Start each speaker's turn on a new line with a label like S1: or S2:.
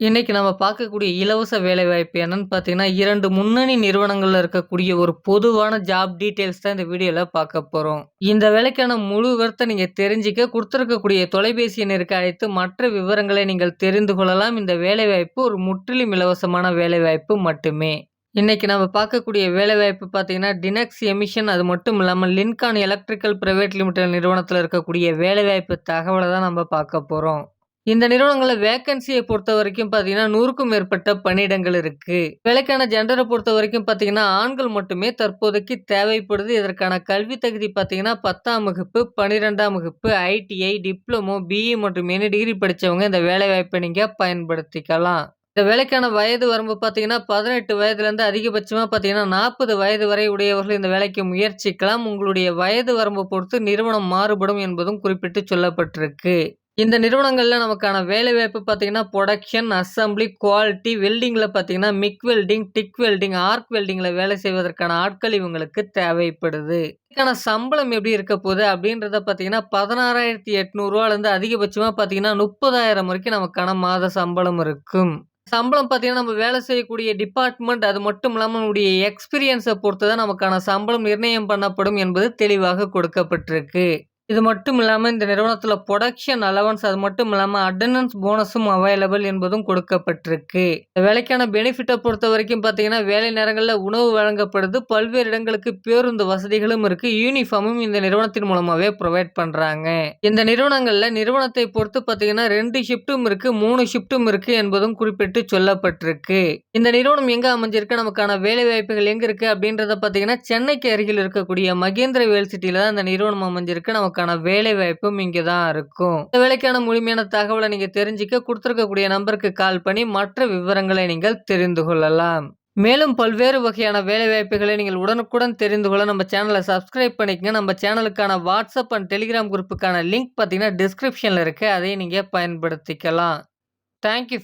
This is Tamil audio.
S1: இன்றைக்கி நம்ம பார்க்கக்கூடிய இலவச வேலைவாய்ப்பு என்னன்னு பார்த்தீங்கன்னா, இரண்டு முன்னணி நிறுவனங்களில் இருக்கக்கூடிய ஒரு பொதுவான ஜாப் டீட்டெயில்ஸ் தான் இந்த வீடியோவில் பார்க்க போகிறோம் இந்த வேலைக்கான முழு விவரத்தை நீங்கள் தெரிஞ்சுக்க கொடுத்துருக்கக்கூடிய தொலைபேசி எண்ணிற்கு அழைத்து மற்ற விவரங்களை நீங்கள் தெரிந்து கொள்ளலாம். இந்த வேலைவாய்ப்பு ஒரு முற்றிலும் இலவசமான வேலைவாய்ப்பு மட்டுமே. இன்றைக்கி நம்ம பார்க்கக்கூடிய வேலைவாய்ப்பு பார்த்தீங்கன்னா, டினக்ஸ் எமிஷன் அது மட்டும் இல்லாமல் லின்கான் எலக்ட்ரிக்கல் பிரைவேட் லிமிடெட் நிறுவனத்தில் இருக்கக்கூடிய வேலைவாய்ப்பு தகவலை தான் நம்ம பார்க்க போகிறோம் இந்த நிறுவனங்களில் வேகன்சியை பொறுத்த வரைக்கும் பார்த்தீங்கன்னா, 100க்கும் மேற்பட்ட பணியிடங்கள் இருக்கு. வேலைக்கான பொறுத்த வரைக்கும் பார்த்தீங்கன்னா, ஆண்கள் மட்டுமே தற்போதைக்கு தேவைப்படுது. இதற்கான கல்வி தகுதி பார்த்தீங்கன்னா, 10ஆம் வகுப்பு, 12ஆம் வகுப்பு, ஐடிஐ, டிப்ளமோ, பிஇ மற்றும் எனி டிகிரி படித்தவங்க இந்த வேலைவாய்ப்ப நீங்கள் பயன்படுத்திக்கலாம். இந்த வேலைக்கான வயது வரம்பு பார்த்தீங்கன்னா, பதினெட்டு வயதுலேருந்து அதிகபட்சமாக பார்த்தீங்கன்னா, 40 வயது வரை உடையவர்கள் இந்த வேலைக்கு முயற்சிக்கலாம். உங்களுடைய வயது வரம்பு பொறுத்து நிறுவனம் மாறுபடும் என்பதும் குறிப்பிட்டு சொல்லப்பட்டிருக்கு. இந்த நிறுவனங்களில் நமக்கான வேலைவாய்ப்பு பார்த்தீங்கன்னா, புரொடக்ஷன், அசெம்பிளி, குவாலிட்டி, வெல்டிங்கில் பார்த்தீங்கன்னா, MIG welding, TIG welding, arc வெல்டிங்கில் வேலை செய்வதற்கான ஆட்கள் இவங்களுக்கு தேவைப்படுது. இதுக்கான சம்பளம் எப்படி இருக்க போகுது அப்படின்றத பார்த்தீங்கன்னா, பதினாறாயிரத்தி எட்நூறுவாலேருந்து அதிகபட்சமாக பார்த்தீங்கன்னா, 30,000 வரைக்கும் நமக்கான மாத சம்பளம் இருக்கும். சம்பளம் பார்த்தீங்கன்னா, நம்ம வேலை செய்யக்கூடிய டிபார்ட்மெண்ட் அது மட்டும் இல்லாமல் நம்முடைய எக்ஸ்பீரியன்ஸை பொறுத்து தான் நமக்கான சம்பளம் நிர்ணயம் பண்ணப்படும் என்பது தெளிவாக கொடுக்கப்பட்டிருக்கு. இது மட்டும் இல்லாமல் இந்த நிறுவனத்தில் புரொடக்ஷன் அலவன்ஸ் அது மட்டும் இல்லாமல் அட்டண்டன்ஸ் போனஸும் அவைலபிள் என்பதும் கொடுக்கப்பட்டிருக்கு. இந்த வேலைக்கான பொறுத்த வரைக்கும் பார்த்தீங்கன்னா, வேலை நேரங்களில் உணவு வழங்கப்படுது. பல்வேறு இடங்களுக்கு பேருந்து வசதிகளும் இருக்கு. யூனிஃபார்மும் இந்த நிறுவனத்தின் மூலமாகவே ப்ரொவைட் பண்ணுறாங்க இந்த நிறுவனங்களில் நிறுவனத்தை பொறுத்து பார்த்தீங்கன்னா, ரெண்டு ஷிஃப்ட்டும் இருக்கு, மூணு ஷிஃப்ட்டும் இருக்கு என்பதும் குறிப்பிட்டு சொல்லப்பட்டிருக்கு. இந்த நிறுவனம் எங்கே அமைஞ்சிருக்கு, நமக்கான வேலைவாய்ப்புகள் எங்கே இருக்கு அப்படின்றத பார்த்தீங்கன்னா, சென்னைக்கு அருகில் இருக்கக்கூடிய மகேந்திரவேல் சிட்டியில் தான் இந்த நிறுவனம் அமைஞ்சிருக்கு. நமக்கு நமக்கான வேலைவாய்ப்பும் இங்கே தான் இருக்கும். இந்த வேலைக்கான முழுமையான தகவலை நீங்கள் தெரிஞ்சுக்க கொடுத்துருக்கக்கூடிய நம்பருக்கு கால் பண்ணி மற்ற விவரங்களை நீங்கள் தெரிந்து கொள்ளலாம். மேலும் பல்வேறு வகையான வேலைவாய்ப்புகளை நீங்கள் உடனுக்குடன் தெரிந்து கொள்ள நம்ம சேனலை சப்ஸ்கிரைப் பண்ணிக்கங்க. நம்ம சேனலுக்கான வாட்ஸ்அப் அண்ட் டெலிகிராம் குரூப்புக்கான லிங்க் பார்த்தீங்கன்னா, டிஸ்கிரிப்ஷனில் இருக்குது அதையும் நீங்கள் பயன்படுத்திக்கலாம். Thank you